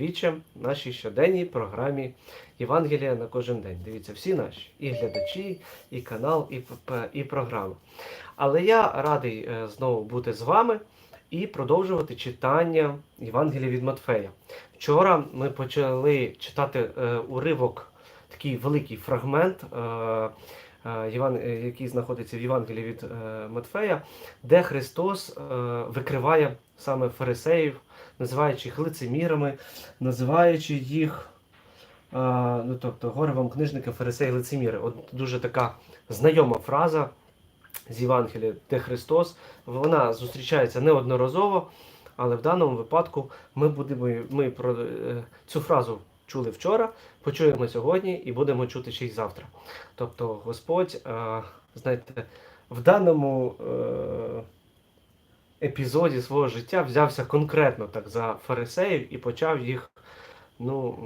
віче в нашій щоденній програмі Євангелія на кожен день. Дивіться, всі наші і глядачі, і канал, і, і програму. Але я радий е, знову бути з вами і продовжувати читання Євангелія від Матфея. Вчора ми почали читати е, уривок, такий великий фрагмент. Е, Єван- який знаходиться в Євангелії від Матфея, де Христос викриває саме фарисеїв, називаючи їх лицемірами, називаючи їх, е, ну тобто, горе вам книжники, фарисеї, лицеміри. От дуже така знайома фраза з Євангелія, де Христос, вона зустрічається неодноразово, але в даному випадку ми будемо ми про е, цю фразу чули вчора, почуємо сьогодні і будемо чути ще й завтра. Тобто Господь, е, знаєте, в даному епізоді свого життя взявся конкретно так за фарисеїв і почав їх, ну.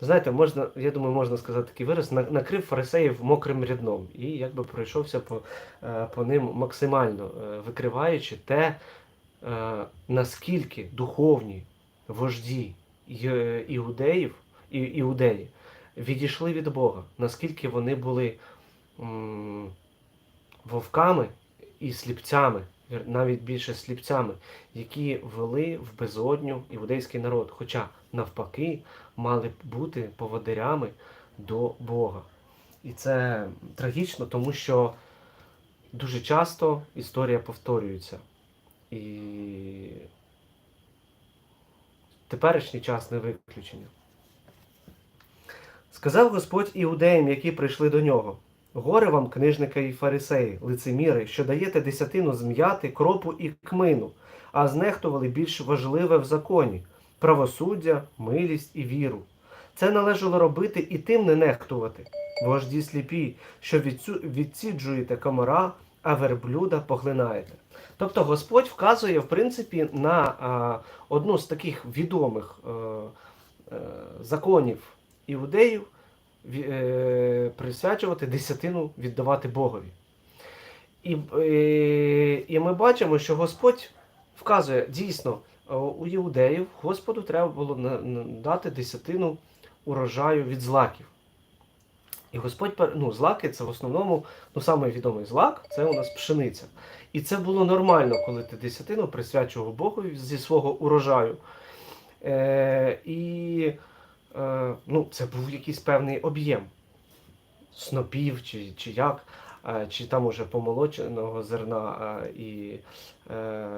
Знаєте, можна, я думаю, можна сказати такий вираз, накрив фарисеїв мокрим рядном і якби пройшовся по, е, по ним максимально, е, викриваючи те, е, наскільки духовні вожді іудеїв, і, іудеї відійшли від Бога, наскільки вони були вовками і сліпцями, навіть більше сліпцями, які вели в безодню іудейський народ. Хоча навпаки мали б бути поводирями до Бога. І це трагічно, тому що дуже часто історія повторюється. І теперішній час не виключення. Сказав Господь іудеям, які прийшли до нього: Горе вам, книжника і фарисеї, лицеміри, що даєте десятину зм'яти, кропу і кмину, а знехтували більш важливе в законі правосуддя, милість і віру. Це належало робити і тим не нехтувати. Вожді сліпі, що відсіджуєте комара, а верблюда поглинаєте. Тобто Господь вказує, в принципі, на а, одну з таких відомих е, е, законів іудеїв присвячувати десятину віддавати Богові. І, е, і ми бачимо, що Господь вказує дійсно, е, у іудеїв Господу треба було дати десятину урожаю від злаків. І Господь, ну, злаки це в основному, ну, самий відомий злак це у нас пшениця. І це було нормально, коли ти десятину присвячував Богу зі свого урожаю. Е, і е, ну, це був якийсь певний об'єм снопів чи, чи як, е, чи там уже помолоченого зерна е, і е,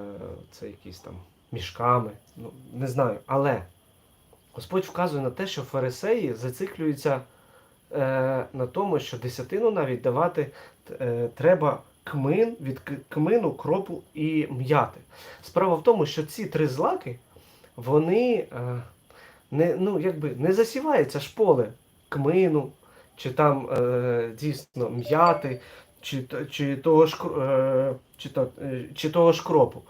це якісь там мішками. Ну, не знаю. Але Господь вказує на те, що фарисеї зациклюються е, на тому, що десятину навіть давати е, треба кмин, від кмину, кропу і м'яти. Справа в тому, що ці три злаки, вони е, не, ну, якби не засівається ж поле кмину, чи там е, дійсно м'яти, чи, чи, того ж, е, чи, то, е, чи того ж кропу.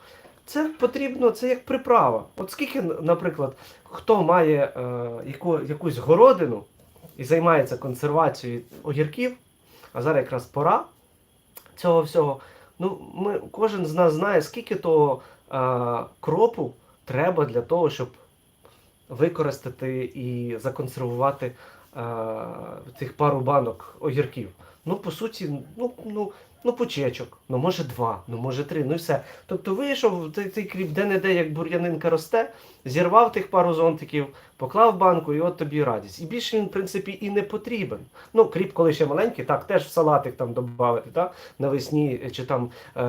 Це потрібно, це як приправа. От скільки, наприклад, хто має е, яку, якусь городину і займається консервацією огірків, а зараз якраз пора цього всього. Ну, ми, кожен з нас знає, скільки того е, кропу треба для того, щоб використати і законсервувати е, цих пару банок огірків. Ну, по суті, ну, ну, ну почечок, ну може два, ну може три, ну і все. Тобто вийшов цей, цей кріп де-не-де, як бур'янинка росте, зірвав тих пару зонтиків, поклав банку, і от тобі радість. І більше він, в принципі, і не потрібен. Ну, кріп, коли ще маленький, так, теж в салатик там додати, так? навесні чи там е,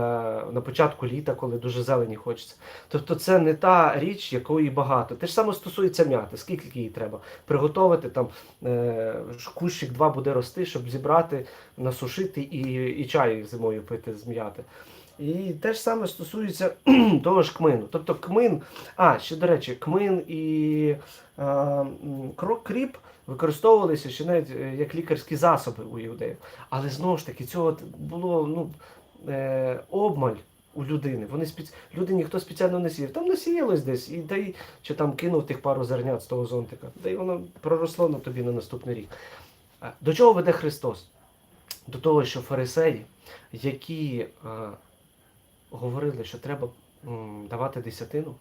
на початку літа, коли дуже зелені хочеться. Тобто це не та річ, якої багато. Те ж саме стосується м'яти, скільки її треба приготувати, там е, кущик два буде рости, щоб зібрати, насушити і, і чай зимою пити з м'яти. І те ж саме стосується того ж кмину. Тобто кмин, а ще до речі, кмин і е, кріп використовувалися ще навіть е, як лікарські засоби у іудеїв. Але знову ж таки, цього було ну, е, обмаль у людини. Вони спеці... Люди ніхто спеціально не сіяв. Там насіялось десь, і дай чи там кинув тих пару зернят з того зонтика, да й воно проросло на тобі на наступний рік. Е, До чого веде Христос? До того, що фарисеї, які е, говорили, що треба м, давати десятину,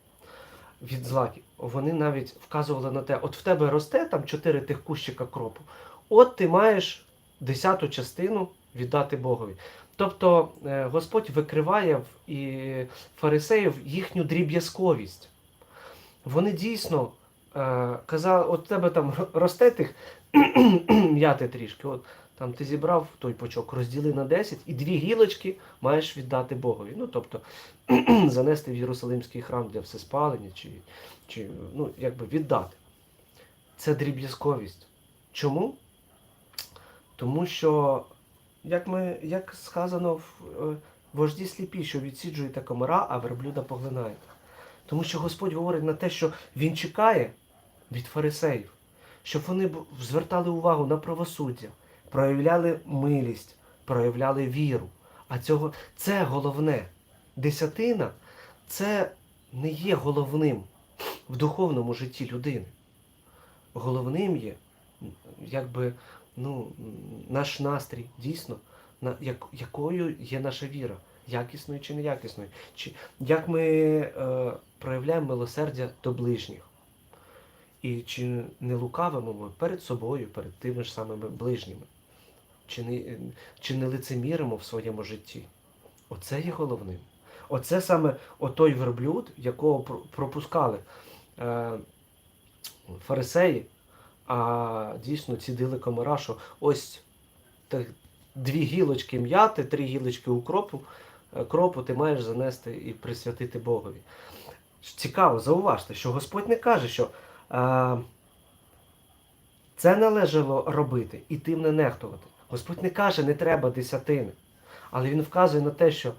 від злаків. Вони навіть вказували на те, от в тебе росте там чотири тих кущика кропу, от ти маєш десяту частину віддати Богові. Тобто е, Господь викриває і фарисеїв їхню дріб'язковість. Вони дійсно е, казали, от в тебе там росте тих м'яти трішки. От там ти зібрав той почок, розділи на 10 і дві гілочки маєш віддати Богові. Ну, тобто занести в Єрусалимський храм для всеспалення, чи, чи ну, якби віддати. Це дріб'язковість. Чому? Тому що, як, ми, як сказано в е, вожді сліпі, що відсіджуєте комара, а верблюда поглинаєте. Тому що Господь говорить на те, що Він чекає від фарисеїв, щоб вони звертали увагу на правосуддя, проявляли милість, проявляли віру. А цього це головне. Десятина це не є головним в духовному житті людини. Головним є, якби, ну, наш настрій, дійсно, на, як, якою є наша віра, якісною чи неякісною. Чи, як ми е, проявляємо милосердя до ближніх. І чи не лукавимо ми перед собою, перед тими ж самими ближніми, чи не, чи не лицеміримо в своєму житті. Оце є головним. Оце саме отой верблюд, якого пропускали е, фарисеї, а дійсно цідили комара, що ось так, дві гілочки м'яти, три гілочки укропу, е, кропу ти маєш занести і присвятити Богові. Цікаво, зауважте, що Господь не каже, що е, це належало робити і тим не нехтувати. Господь не каже, не треба десятини. Але він вказує на те, що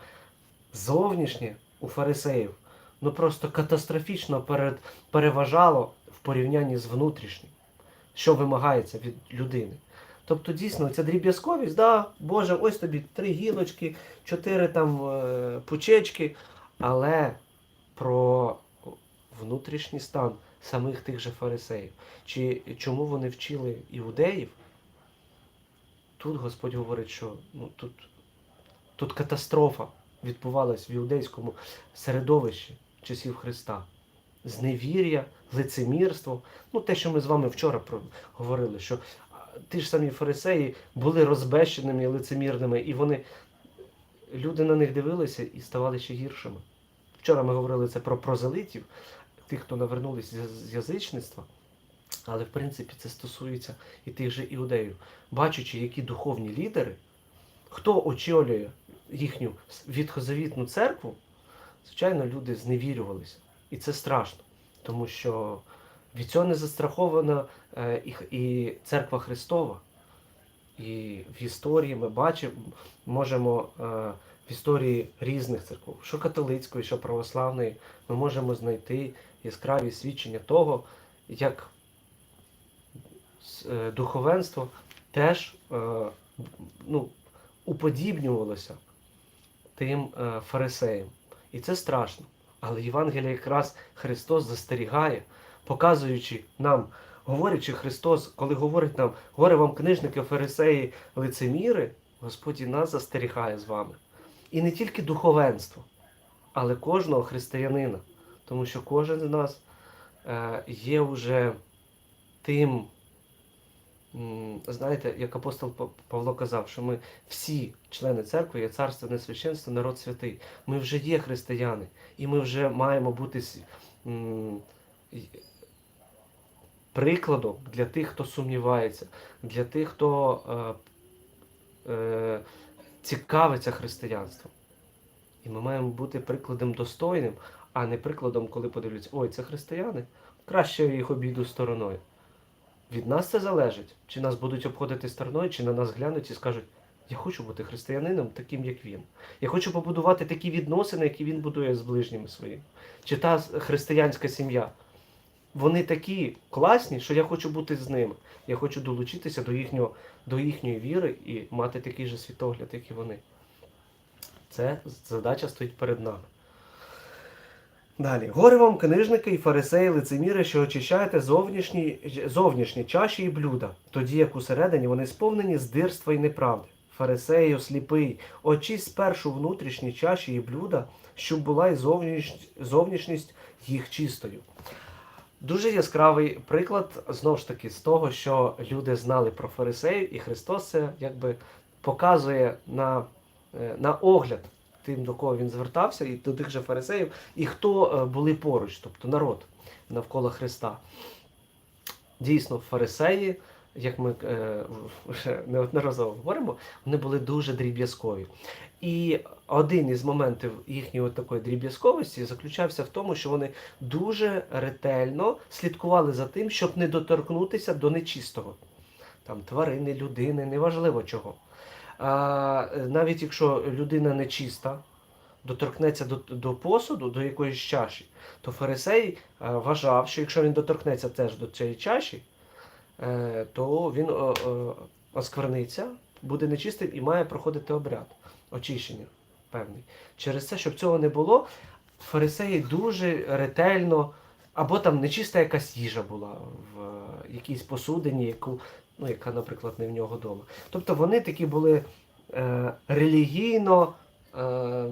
зовнішнє у фарисеїв ну просто катастрофічно переважало в порівнянні з внутрішнім, що вимагається від людини. Тобто, дійсно, ця дріб'язковість, да, Боже, ось тобі три гілочки, чотири там е, пучечки, але про внутрішній стан самих тих же фарисеїв. Чи чому вони вчили іудеїв? Тут Господь говорить, що ну, тут, тут катастрофа відбувалась в іудейському середовищі часів Христа. Зневір'я, лицемірство. Ну, те, що ми з вами вчора говорили, що ті ж самі фарисеї були розбещеними і лицемірними, і вони люди на них дивилися і ставали ще гіршими. Вчора ми говорили це про прозелитів, тих, хто навернулись з з язичництва. Але в принципі це стосується і тих же іудеїв. Бачачи, які духовні лідери, хто очолює їхню відхозавітну церкву, звичайно, люди зневірювалися. І це страшно, тому що від цього не застрахована е, і, церква Христова. І в історії ми бачимо, можемо е, в історії різних церков, що католицької, що православної, ми можемо знайти яскраві свідчення того, як духовенство теж е, ну, уподібнювалося тим е, фарисеям. І це страшно. Але Євангелія якраз Христос застерігає, показуючи нам, говорячи Христос, коли говорить нам, горе вам книжники, фарисеї, лицеміри, Господь і нас застерігає з вами. І не тільки духовенство, але кожного християнина. Тому що кожен з нас е, є вже тим, знаєте, як апостол Павло казав, що ми всі члени церкви є царственне священство, народ святий. Ми вже є християни, і ми вже маємо бути прикладом для тих, хто сумнівається, для тих, хто е, е, цікавиться християнством. І ми маємо бути прикладом достойним, а не прикладом, коли подивляться, ой, це християни, краще їх обійду стороною. Від нас це залежить, чи нас будуть обходити стороною, чи на нас глянуть і скажуть, я хочу бути християнином таким, як він. Я хочу побудувати такі відносини, які він будує з ближніми своїми. Чи та християнська сім'я. Вони такі класні, що я хочу бути з ними. Я хочу долучитися до, їхнього, до їхньої віри і мати такий же світогляд, як і вони. Це задача стоїть перед нами. Далі. Горе вам, книжники і фарисеї, лицеміри, що очищаєте зовнішні, зовнішні чаші і блюда, тоді як усередині вони сповнені здирства і неправди. Фарисею сліпий, очисть спершу внутрішні чаші і блюда, щоб була і зовніш... зовнішність їх чистою. Дуже яскравий приклад знову ж таки з того, що люди знали про фарисеїв, і Христос це якби показує на, е, на огляд тим, до кого він звертався, і до тих же фарисеїв, і хто е, були поруч, тобто народ навколо Христа. Дійсно, фарисеї, як ми е, вже неодноразово говоримо, вони були дуже дріб'язкові. І один із моментів їхньої такої дріб'язковості заключався в тому, що вони дуже ретельно слідкували за тим, щоб не доторкнутися до нечистого. Там тварини, людини, неважливо чого. А, е, навіть якщо людина нечиста, доторкнеться до, до посуду, до якоїсь чаші, то фарисей е, вважав, що якщо він доторкнеться теж до цієї чаші, е, то він о, о, оскверниться, буде нечистим і має проходити обряд очищення певний. Через це, щоб цього не було, фарисеї дуже ретельно, або там нечиста якась їжа була в е, якійсь посудині, яку, ну, яка, наприклад, не в нього вдома. Тобто вони такі були е, релігійно. Е,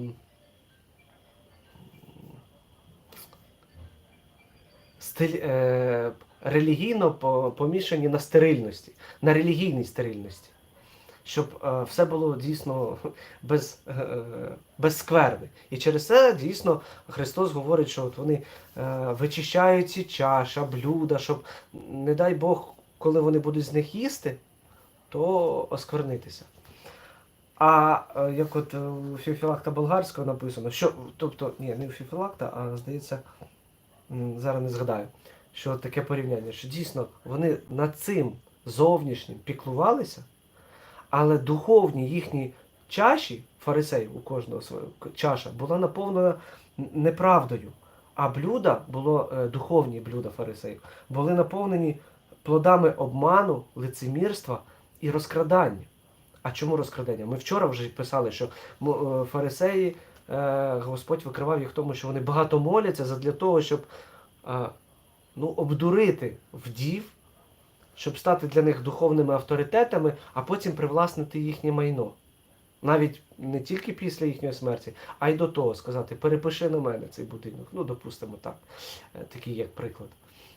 е, релігійно помішані на стерильності, на релігійній стерильності. Щоб е, все було дійсно без, е, без скверни. І через це дійсно Христос говорить, що от вони е, вичищають ці чаша, блюда, щоб, не дай Бог, коли вони будуть з них їсти, то осквернитися. А е, як от е, у Фіфілакта Болгарського написано, що, тобто, ні, не у Фіфілакта, а здається, зараз не згадаю, що таке порівняння, що дійсно вони над цим зовнішнім піклувалися, але духовні їхні чаші, фарисеїв, у кожного своя чаша, була наповнена неправдою. А блюда, було е, духовні блюда фарисеїв, були наповнені плодами обману, лицемірства і розкрадання. А чому розкрадання? Ми вчора вже писали, що е, фарисеї, е, Господь викривав їх в тому, що вони багато моляться задля того, щоб е, ну, обдурити вдів, щоб стати для них духовними авторитетами, а потім привласнити їхнє майно. Навіть не тільки після їхньої смерті, а й до того сказати, перепиши на мене цей будинок. Ну, допустимо так, такий як приклад.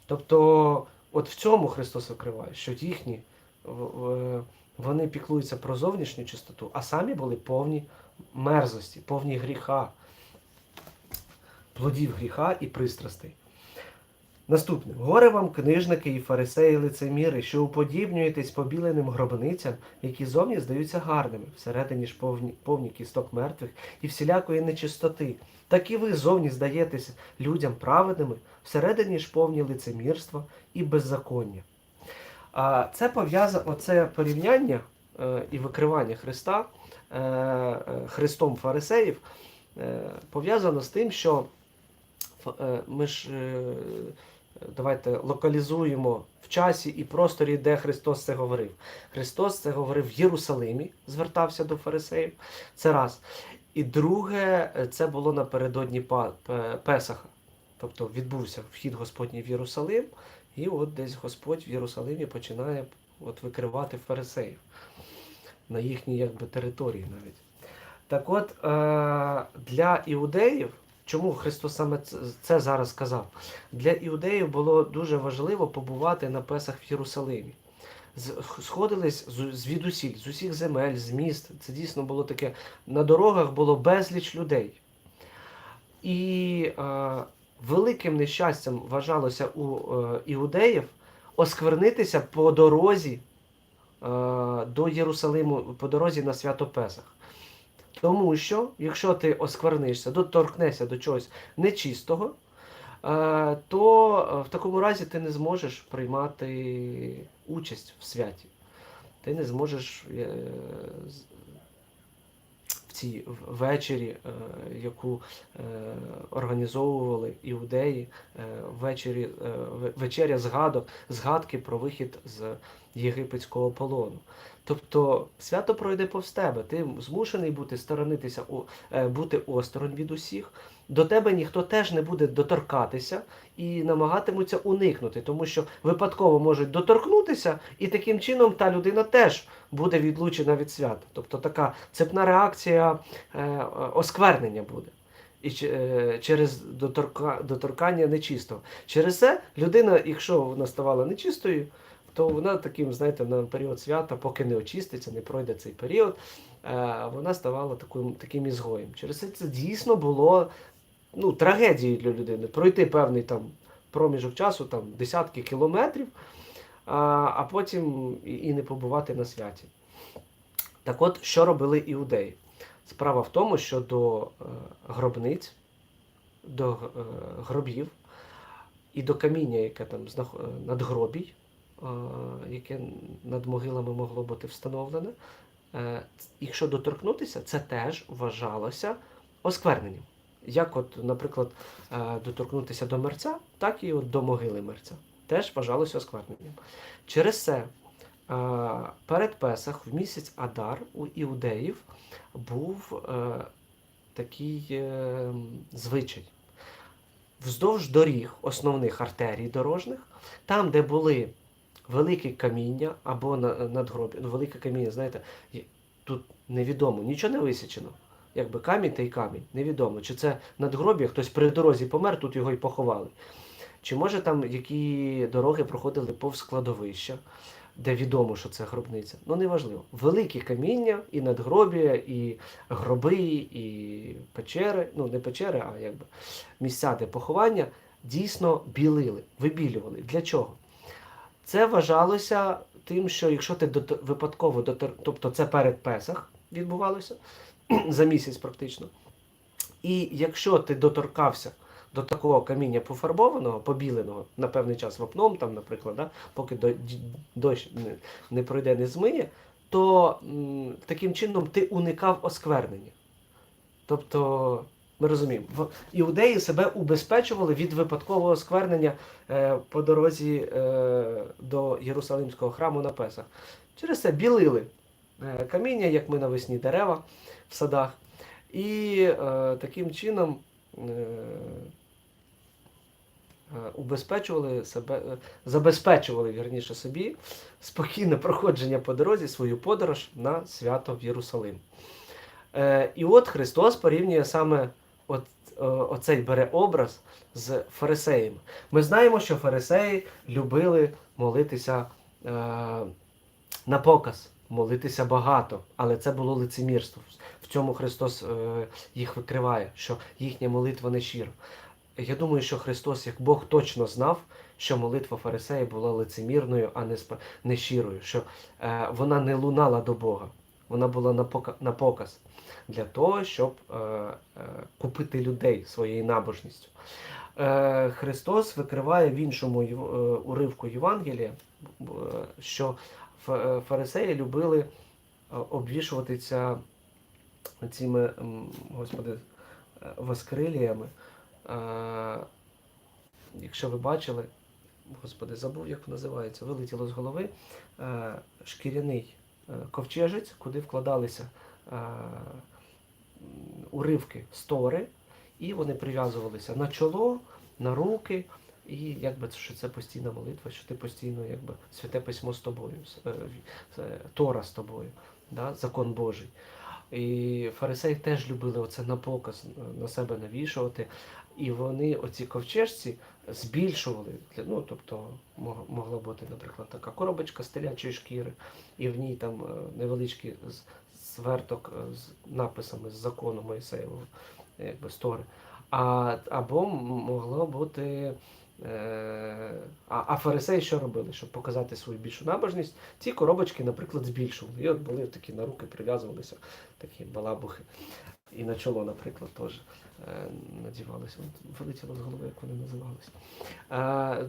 Тобто, от в цьому Христос викриває, що їхні вони піклуються про зовнішню чистоту, а самі були повні мерзості, повні гріха, плодів гріха і пристрастей. Наступне. Горе вам, книжники і фарисеї лицеміри, що уподібнюєтесь побіленим гробницям, які зовні здаються гарними, всередині ж повні, повні кісток мертвих і всілякої нечистоти. Так і ви зовні здаєтесь людям праведними, всередині ж повні лицемірства і беззаконня. А це пов'язано, оце порівняння е, і викривання Христа е, е, Христом фарисеїв е, пов'язано з тим, що е, ми ж е, давайте локалізуємо в часі і просторі, де Христос це говорив. Христос це говорив в Єрусалимі, звертався до фарисеїв. Це раз. І друге, це було напередодні Песаха. Тобто відбувся вхід Господній в Єрусалим, і от десь Господь в Єрусалимі починає от викривати фарисеїв на їхній якби, території навіть. Так от, е, для іудеїв, чому Христос саме це зараз сказав? Для іудеїв було дуже важливо побувати на Песах в Єрусалимі. Сходились звідусіль, з усіх земель, з міст. Це дійсно було таке. На дорогах було безліч людей. І е, великим нещастям вважалося у е, іудеїв осквернитися по дорозі е, до Єрусалиму, по дорозі на свято Песах. Тому що, якщо ти осквернишся, доторкнешся до чогось нечистого, е, то е, в такому разі ти не зможеш приймати участь в святі. Ти не зможеш е, в цій вечері, яку організовували іудеї, ввечері, вечеря згадок, згадки про вихід з єгипетського полону. Тобто свято пройде повз тебе. Ти змушений бути сторонитися, е, бути осторонь від усіх. До тебе ніхто теж не буде доторкатися і намагатимуться уникнути, тому що випадково можуть доторкнутися, і таким чином та людина теж буде відлучена від свята. Тобто така цепна реакція е, осквернення буде. і е, через доторка, доторкання нечистого. Через це людина, якщо вона ставала нечистою, то вона таким, знаєте, на період свята, поки не очиститься, не пройде цей період, е, вона ставала таким, таким ізгоєм. Через це це дійсно було ну, трагедією для людини. Пройти певний там проміжок часу, там десятки кілометрів, а, потім і, не побувати на святі. Так от, що робили іудеї? Справа в тому, що до е, гробниць, до е, гробів і до каміння, яке там е, надгробій, яке над могилами могло бути встановлене, е, якщо доторкнутися, це теж вважалося оскверненням. Як, от, наприклад, е, доторкнутися до мерця, так і от до могили мерця. Теж вважалося оскверненням. Через це е, перед Песах в місяць Адар у іудеїв був е, такий е, звичай. Вздовж доріг основних артерій дорожніх, там, де були великі каміння або надгробі, ну, велике каміння, знаєте, тут невідомо, нічого не висічено. Якби камінь та й камінь, невідомо. Чи це надгробі, хтось при дорозі помер, тут його й поховали. Чи може там які дороги проходили повз складовища, де відомо, що це гробниця? Ну, неважливо. Великі каміння, і надгробія, і гроби, і печери, ну не печери, а якби місця, де поховання, дійсно білили, вибілювали. Для чого? Це вважалося тим, що якщо ти випадково дотор... тобто це перед Песах відбувалося за місяць практично. І якщо ти доторкався до такого каміння пофарбованого, побіленого на певний час вапном, там, наприклад, да, поки до- дощ не, не пройде, не змиє, то м, таким чином ти уникав осквернення. Тобто, ми розуміємо, іудеї себе убезпечували від випадкового осквернення е, по дорозі е, до Єрусалимського храму на Песах. Через це білили е, каміння, як ми навесні дерева в садах. І таким чином убезпечували себе, забезпечували вірніше собі спокійне проходження по дорозі, свою подорож на свято в Єрусалим. І от Христос порівнює саме от, е, оцей бере образ з фарисеями. Ми знаємо, що фарисеї любили молитися е, на показ, молитися багато, але це було лицемірство. В цьому Христос е, їх викриває, що їхня молитва не щира. Я думаю, що Христос, як Бог, точно знав, що молитва фарисеїв була лицемірною, а не, спа- не щирою, що е, вона не лунала до Бога, вона була на, пока, на показ для того, щоб е, е, купити людей своєю набожністю. Е, Христос викриває в іншому е, уривку Євангелія, е, що е, фарисеї любили е, обвішуватися цими, господи, е, воскриліями. Е, Якщо ви бачили, господи, забув, як називається, вилетіло з голови е, шкіряний ковчежець, куди вкладалися е, уривки стори, і вони прив'язувалися на чоло, на руки, і якби що це постійна молитва, що ти постійно, якби святе письмо з тобою, е, е, Тора з тобою, да, закон Божий. І фарисеї теж любили оце на показ е, на себе навішувати. І вони оці ковчежці збільшували. Ну, тобто могла бути, наприклад, така коробочка з телячої шкіри, і в ній там е, невеличкий з- сверток е, з написами з закону Моїсеєвого, якби стори. А, або могло бути. Е, а, а фарисеї що робили? Щоб показати свою більшу набожність, ці коробочки, наприклад, збільшували. І от були такі на руки прив'язувалися, такі балабухи. І на чоло, наприклад, теж е, надівалися. От Вилетіло з голови, як вони називалися.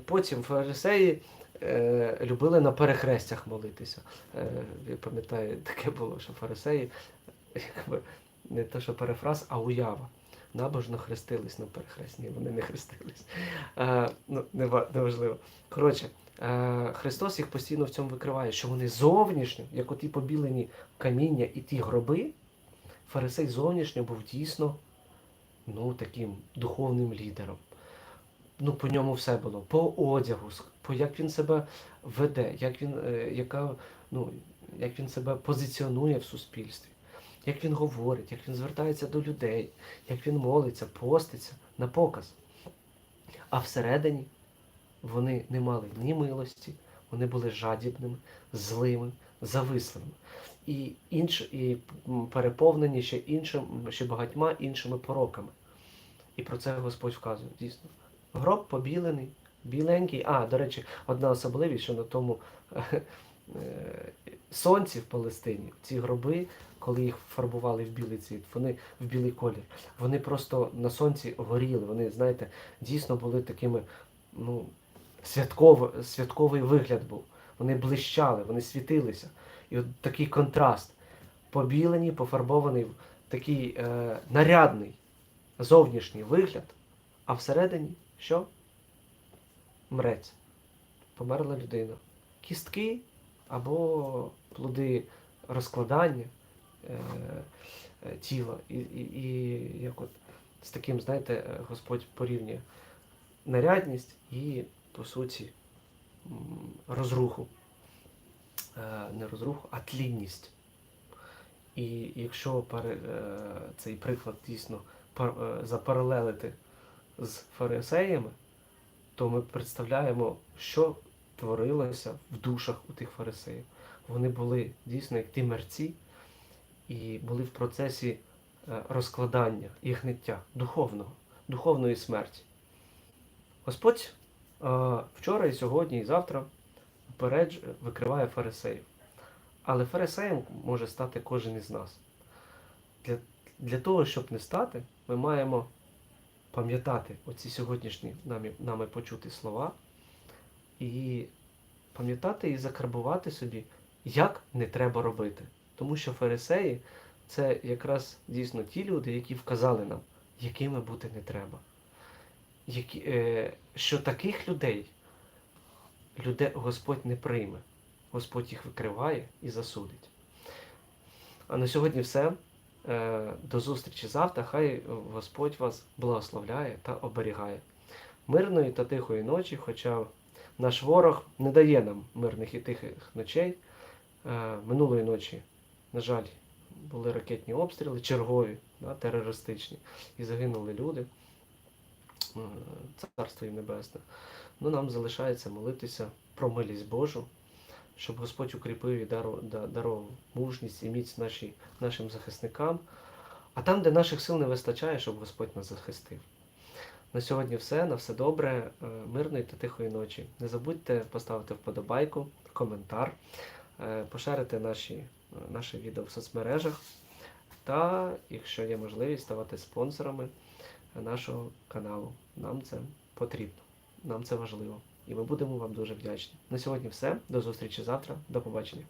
Потім фарисеї е, любили на перехрестях молитися. Е, я пам'ятаю, таке було, що фарисеї, якби не те, що перефраз, а уява. Набожно хрестились на перехресті. Вони не хрестились. Е, ну, неважливо. Коротше, е, Христос їх постійно в цьому викриває, що вони зовнішньо, як оті побілені каміння і ті гроби, фарисей зовнішньо був дійсно ну, таким духовним лідером. Ну, по ньому все було. По одягу, по як він себе веде, як він, е, яка, ну, як він себе позиціонує в суспільстві. як він говорить, як він звертається до людей, як він молиться, поститься на показ. А всередині вони не мали ні милості, вони були жадібними, злими, зависливими. І, інш, і переповнені ще іншим, ще багатьма іншими пороками. І про це Господь вказує, дійсно. Гроб побілений, біленький. А, до речі, одна особливість, що на тому е, сонці в Палестині, ці гроби, коли їх фарбували в білий цвіт, вони в білий колір, вони просто на сонці горіли. Вони, знаєте, дійсно були такими, ну, святково, святковий вигляд був. Вони блищали, вони світилися. І от такий контраст. Побілені, пофарбований, такий е, нарядний зовнішній вигляд, а всередині що? Мрець. Померла людина. Кістки або плоди розкладання е, е, тіла. І, і, і як от з таким, знаєте, е, Господь порівнює нарядність і, по суті, розруху. Е, Не розруху, а тлінність. І якщо е, цей приклад дійсно е, запаралелити з фарисеями, то ми представляємо, що творилося в душах у тих фарисеїв. Вони були дійсно як ті мерці і були в процесі розкладання і гниття духовного, духовної смерті. Господь вчора і сьогодні, і завтра вперед викриває фарисеїв. Але фарисеєм може стати кожен із нас. Для, для того, щоб не стати, ми маємо пам'ятати оці сьогоднішні нами, нами почуті слова і пам'ятати і закарбувати собі, як не треба робити. Тому що фарисеї це якраз дійсно ті люди, які вказали нам, якими бути не треба. Які, е, що таких людей людей Господь не прийме. Господь їх викриває і засудить. А на сьогодні все. Е, До зустрічі завтра. Хай Господь вас благословляє та оберігає. Мирної та тихої ночі, хоча наш ворог не дає нам мирних і тихих ночей. Е, Минулої ночі, на жаль, були ракетні обстріли, чергові, да, терористичні, і загинули люди. Е, Царство їм небесне. Ну, нам залишається молитися про милість Божу, щоб Господь укріпив і дарував мужність і міць нашій, нашим захисникам. А там, де наших сил не вистачає, щоб Господь нас захистив. На сьогодні все, на все добре, е, мирної та тихої ночі. Не забудьте поставити вподобайку, коментар, е, поширити наші, е, наше відео в соцмережах. Та, якщо є можливість, ставати спонсорами нашого каналу. Нам це потрібно, нам це важливо. І ми будемо вам дуже вдячні. На сьогодні все. До зустрічі завтра. До побачення.